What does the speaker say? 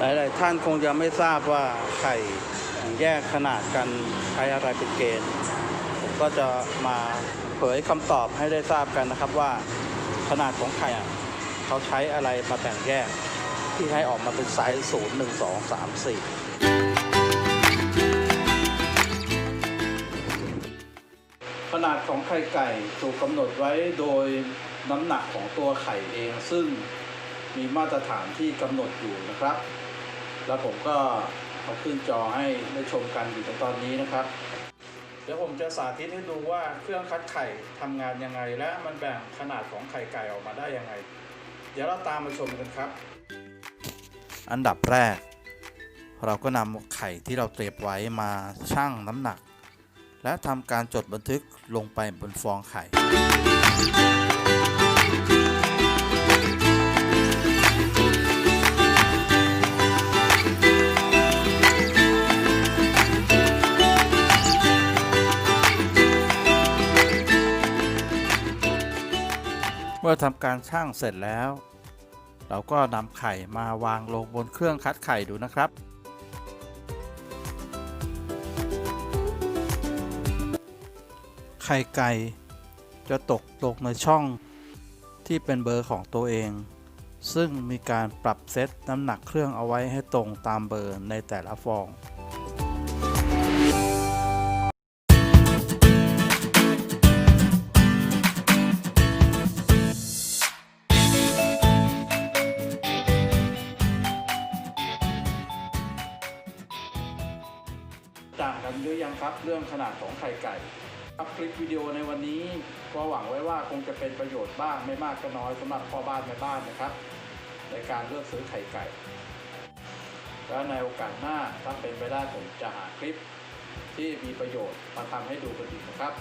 หลาย ๆ ท่านคงจะไม่ทราบว่าไข่แยกขนาดกันใช้อะไรเป็นเกณฑ์ ผมก็จะมาเผยคำตอบให้ได้ทราบกันนะครับว่าขนาดของไข่เขาใช้อะไรมาแบ่งแยก ที่ให้ออกมาเป็นไซส์ศูนย์หนึ่งสองสามสี่ขนาดของไข่ไก่ถูกกำหนดไว้โดยน้ำหนักของตัวไข่เอง ซึ่งมีมาตรฐานที่กำหนดอยู่นะครับ แล้วผมก็เอาขึ้นจอให้ได้ชมกันอยู่ในตอนนี้นะครับ เดี๋ยวผมจะสาธิตให้ดูว่าเครื่องคัดไข่ทำงานยังไง และมันแบ่งขนาดของไข่ไก่ออกมาได้ยังไง เดี๋ยวเราตามมาชมกันครับ อันดับแรก เราก็นำไข่ที่เราเตรียมไว้มาชั่งน้ำหนัก และทำการจดบันทึกลงไปบนฟองไข่ มื่อทำการช่างเสร็จแล้ว เราก็นำไข่มาวางลงบนเครื่องคัดไข่ดูนะครับ ไข่ไก่จะตกลงในช่องที่เป็นเบอร์ของตัวเอง ซึ่งมีการปรับเซตน้ำหนักเครื่องเอาไว้ให้ตรงตามเบอร์ในแต่ละฟอง ต่างกันหรือยังครับเรื่องขนาดของไข่ไก่ครัพคลิปวิดีโอในวันนี้ก็หวังไว้ว่าคงจะเป็นประโยชน์บ้างไม่มากก็น้อยสำหรับพ่อบ้านแม่บ้านนะครับ ในการเลือกซื้อไข่ไก่ แล้วในโอกาสหน้าถ้าเป็นไปได้ผมจะหาคลิปที่มีประโยชน์มาทำให้ดูกันอีกนะครับ